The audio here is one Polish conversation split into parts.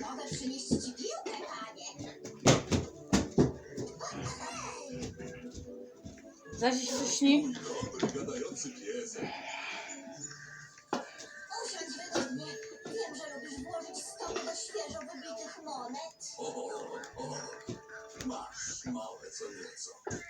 Mogę przynieść ci piłkę, panie. Zaś się śni. Dobry, gadający piesek. Usiądź wygodnie. Wiem, że lubisz włożyć stopy do świeżo wybitych monet. O, o, masz małe co nieco.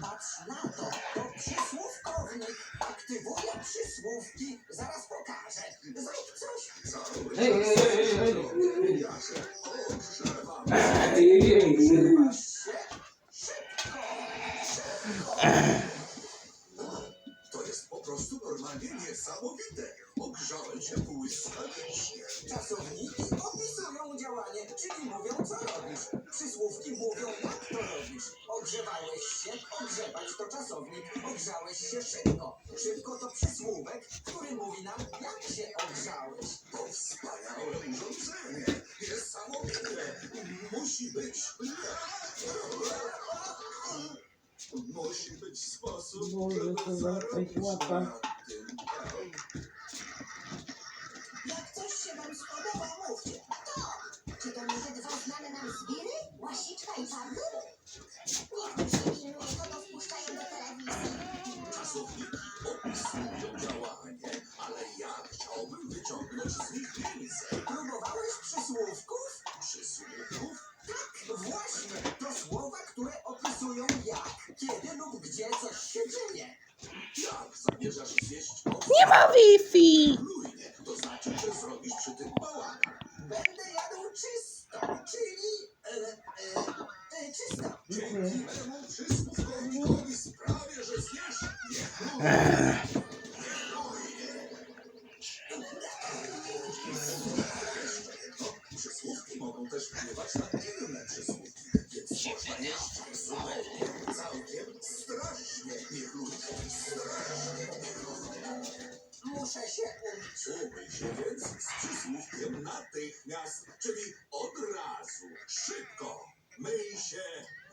Patrz na to. To przysłówkownik. Aktywuje przysłówki. Zaraz pokażę. Zrób coś. Cały Ej, Ogrzewałeś się, ogrzewać to czasownik. Ogrzałeś się szybko. Szybko to przysłówek, który mówi nam jak się ogrzałeś. To wspaniałe urządzenie. Niesamowite. Musi być. Musi być sposób, Boże, żeby to zarobić łapa. na tym. Właśnie. To słowa, które opisują jak, kiedy lub gdzie coś się dzieje. Jak zamierzasz zjeść owoc? Nie ma Wi-Fi. Plujnie, to znaczy, że zrobisz przy tym bałagan. Będę jadł czysto, czyli e, e, e, czysto. Dzięki memu przysłówkownikowi sprawię, że zjesz niechlujnie. Natychmiast, czyli od razu, szybko. Myj się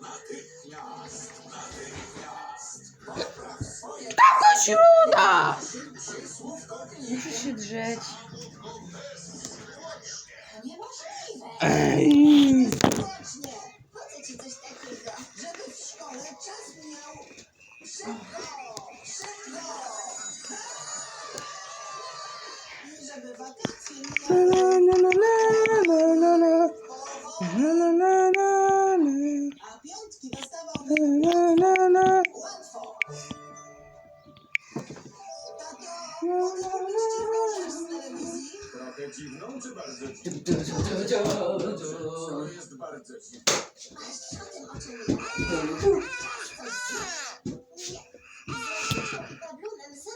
natychmiast, natychmiast. Popraw swoje To śruda. Muszę się drzeć. Ej. Trochę dziwną, czy bardzo dziwną? To jest bardzo dziwne.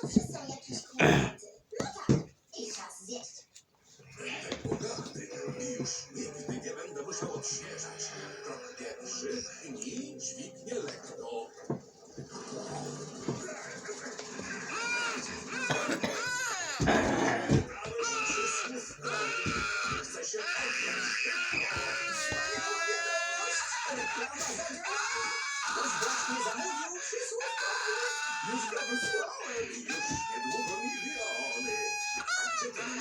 Zawsze są jakieś kłopoty. 这不是闹着呢吗？你怎么没调呢？这怎么？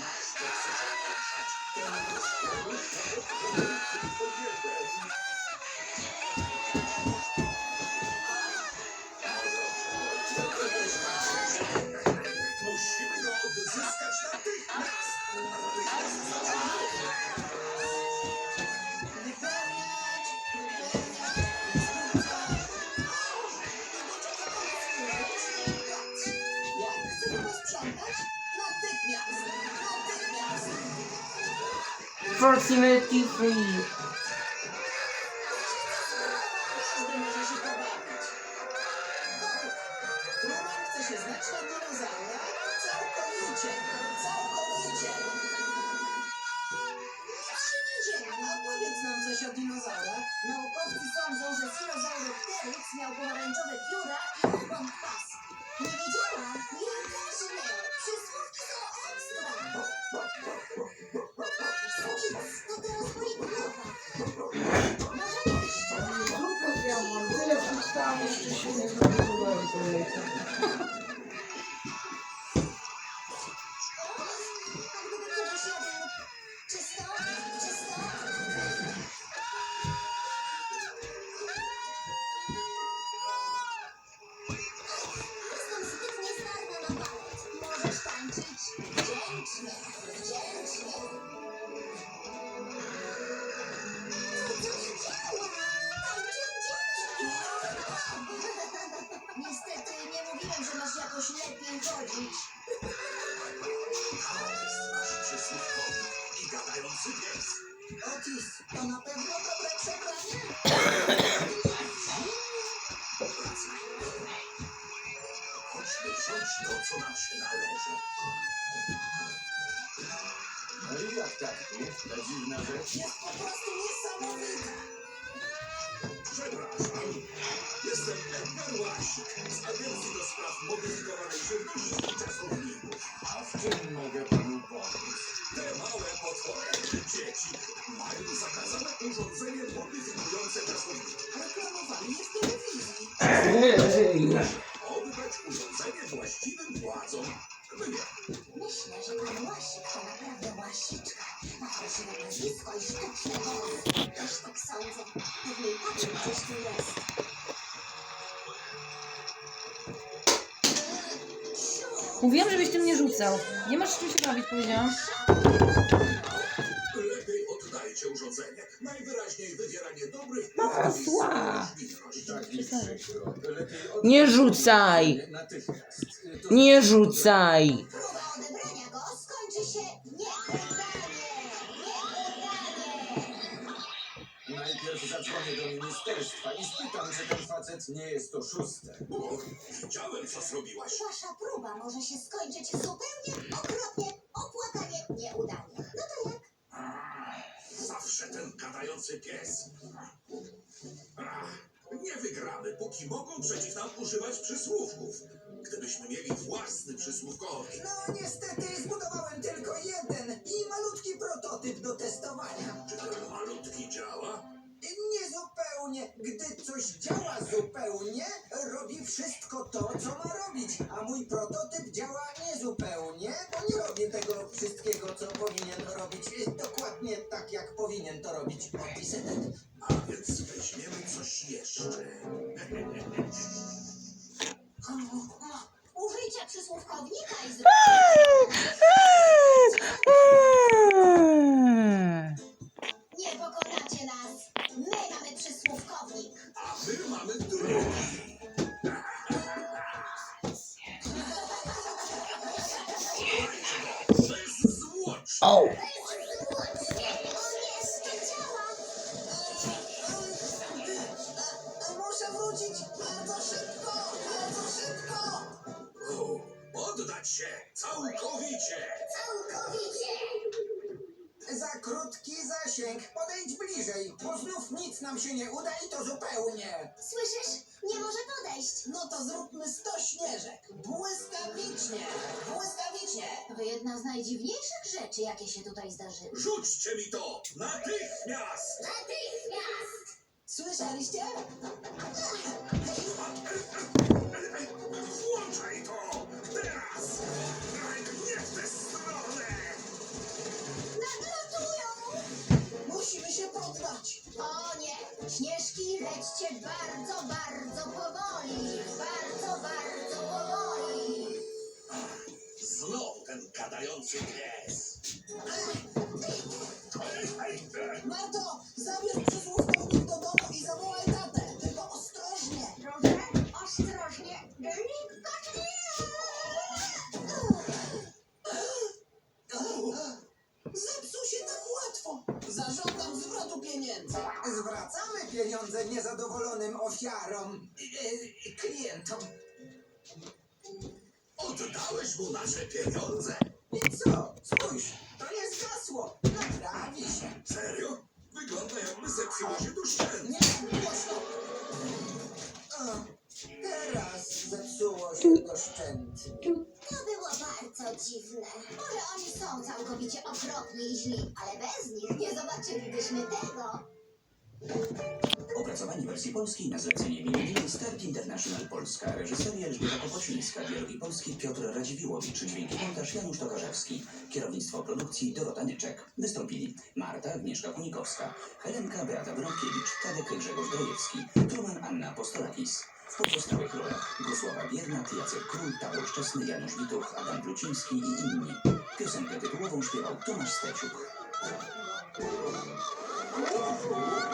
Proximity free. Każdy może się রয়েছে jakoś lepiej chodzić. To jest nasz przysłówkowy i gadający pies. Otis, to na pewno dobre przebranie? Chodźmy wziąć to, co nam się należy. No i jak tak tu? Ta dziwna rzecz? Jest po prostu niesamowita. Przepraszam. Edgar Łasik z Agencji do Spraw Modyfikowanej Żywności i Czasowników. A w czym mogę panu pomóc? Te małe potwory, dzieci, mają zakazane urządzenie modyfikujące czasowniki. Reklamowali je w telewizji. Oddać urządzenie właściwym władzom. Wybierz. Myślę, że pan Łasik to naprawdę łasiczka. Ma fałszywe nazwisko i sztuczne włosy. Też tak sądzę. Pewnie i patrz gdzieś tu jest. Mówiłam, żebyś tym nie rzucał. Nie masz czym się bawić, powiedziałam. Lepiej oddajcie urządzenie. Najwyraźniej na. Nie rzucaj! Nie rzucaj! Najpierw zadzwonię do ministerstwa i spytam, czy ten facet nie jest oszustem. Och, widziałem, co zrobiłaś. Wasza próba może się skończyć zupełnie okropnie, opłakanie, nieudanie. No to jak? Zawsze ten gadający pies. Ach, nie wygramy, póki mogą przeciw nam używać przysłówków. Działa? Niezupełnie. Gdy coś działa zupełnie, robi wszystko to, co ma robić. A mój prototyp działa niezupełnie, bo nie robi tego wszystkiego, co powinien robić. Dokładnie tak, jak powinien to robić. Otis. A więc weźmiemy coś jeszcze. O! Muszę wrócić bardzo szybko, bardzo szybko. Się całkowicie. Całkowicie. Za krótki zasięg. Podejdź bliżej, bo znów nic nam się nie uda i to zupełnie. Słyszysz? Nie może podejść. No to zróbmy sto śnieżek. Błyskawicznie, błyskawicznie. To jedna z najdziwniejszych rzeczy, jakie się tutaj zdarzyły. Rzućcie mi to natychmiast. Natychmiast! Słyszeliście? Lećcie bardzo, bardzo powoli. Bardzo, bardzo powoli. Znowu ten gadający pies. Marto, zabierz przysłówkownik do domu i zawołaj tatę. Tylko ostrożnie. Proszę, ostrożnie, delikatnie. Zepsuł się tak łatwo. Tu pieniędzy. Zwracamy pieniądze niezadowolonym ofiarom, yy, klientom. Oddałeś mu nasze pieniądze? I co? Spójrz, to jest gasło. Naprawi się. Serio? Wygląda jakby zepsuło się duszczelnie. Nie, głośno. Teraz zepsuło się doszczętnie. Dziwne. Może oni są całkowicie okropni i źli, ale bez nich nie zobaczylibyśmy tego. Opracowanie wersji polskiej na zlecenie Minimini Start International Polska. Reżyseria Elżbieta Kopocińska. Dialogi polskie Piotr Radziwiłowicz. Dźwięki montaż Janusz Tokarzewski. Kierownictwo produkcji Dorota Nyczek. Wystąpili Marta Agnieszka Kunikowska. Helenka Beata Brąkiewicz. Tadek Grzegorz Drojewski. Truman Anna Postolakis. W pozostałych rolach Gosława Biernat, Jacek Król, Paweł Szczesny, Janusz Wituch, Adam Pluciński i inni. Piosenkę tytułową śpiewał Tomasz Steciuk.